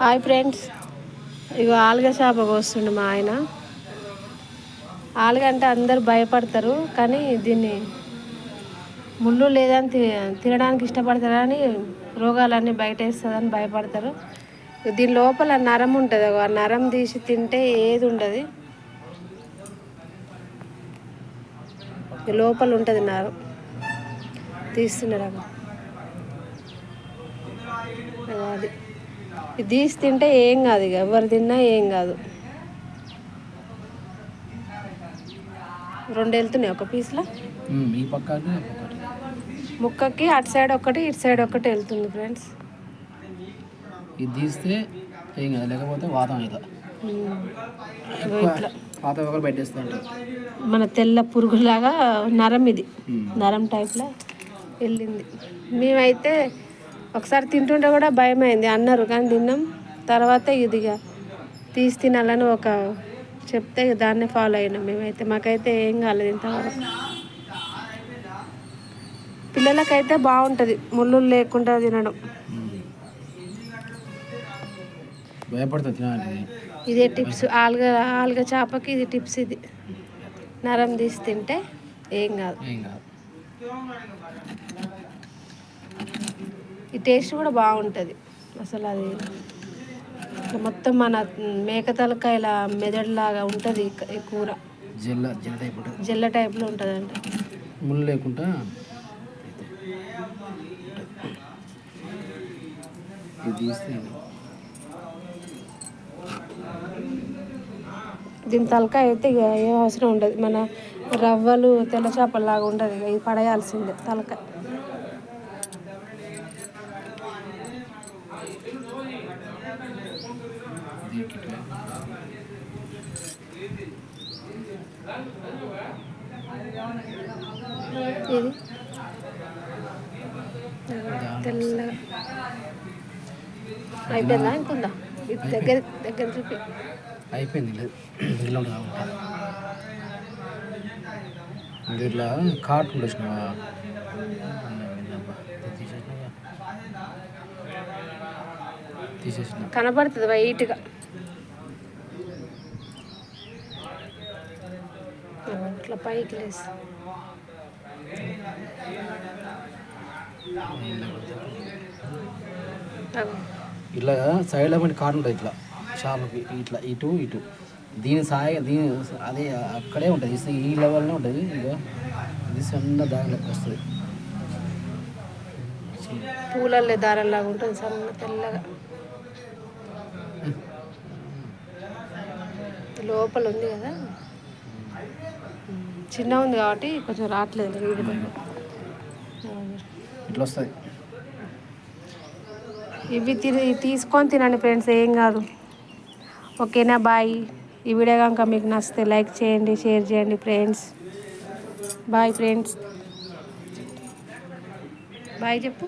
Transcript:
Hi friends ఇగో ఆలుగ చేప కోస్తుండు మా ఆయన. ఆలుగ అంటే అందరు భయపడతారు కానీ దీన్ని ముళ్ళు లేదని తినడానికి ఇష్టపడతారని రోగాలన్నీ బయట వేస్తుందని భయపడతారు దీని లోపల నరం ఉంటుంది ఆ నరం తీసి తింటే ఏది ఉండదు. లోపల ఉంటుంది నరం. తీస్తున్నారు అది. తీసి తింటే ఏం కాదు ఇక. ఎవరు తిన్నా ఏం కాదు. రెండు వెళ్తున్నాయి ఒక పీస్లో ఈ పక్క ముక్కకి అటు సైడ్ ఒకటి ఇటు సైడ్ ఒకటి వెళ్తుంది ఫ్రెండ్స్ ఇది తీస్తే ఏం కాదు లేకపోతే వాతం అవుతుంది పాత మన తెల్ల పురుగులాగా నరం ఇది. నరం టైప్లో వెళ్ళింది. మేమైతే ఒకసారి తింటుంటే కూడా భయం అయింది అన్నారు కానీ తిన్నాం. తర్వాత ఇదిగా తీసి తినాలని ఒక చెప్తే దాన్నే ఫాలో అయినాం మేమైతే. మాకైతే ఏం కాలేదు ఇంతవరకు. పిల్లలకైతే బాగుంటుంది. ముళ్ళు లేకుండా తినడం. ఇదే టిప్స్. ఆలుగ ఆలుగ చేపకి ఇది టిప్స్ ఇది. నరం తీసి తింటే ఏం కాదు. ఈ టేస్ట్ కూడా బాగుంటుంది. అసలు అది మొత్తం మన మేక తలకాయల మెదడులాగా ఉంటుంది ఈ కూర. జల్ల జల్ల టైప్ ఉంటుంది. జెల్ల టైప్లో ఉంటుంది అంట ముళ్ళు లేకుండా దీని తలకాయ అయితే ఇక ఏం అవసరం ఉండదు. మన రవ్వలు తెల్ల చేపల్లాగా ఉండదు ఇక ఇది పడేయాల్సిందే తలకాయ దీనికి ఇట్లా. ఇది? తెల్ల. అయిపోయిందా? ఇంకుందా ఇది దగ్గర దగ్గర చూపి. అయిపోయింది. లేదు ఇలా ఇట్లా కార్ట్ ఉండొచ్చినావా తీసేసిన. కనపడుతుంది వైట్గా ఇట్లా పైకి లేసి. ఇట్లా సైడ్లో పడి కాటు ఉంటుంది ఇట్లా. షాప్కి ఇట్లా ఇటు ఇటు. దీని సాయ దీని అదే అక్కడే ఉంటుంది. ఈ లెవెల్నే ఉంటుంది. ఇక ఇది సన్న లెక్క వస్తుంది. పూలల్లే దారంలాగా ఉంటుంది సన్న తెల్లగా. లోపల ఉంది కదా. చిన్న ఉంది కాబట్టి కొంచెం రావట్లేదు ఇట్లా వస్తుంది. ఇవి తిని తీసుకొని తినండి ఫ్రెండ్స్ ఏం కాదు. ఓకేనా బాయ్. ఈ వీడియో కనుక మీకు నచ్చితే లైక్ చేయండి షేర్ చేయండి ఫ్రెండ్స్. Bye friends. బాయ్ చెప్పు.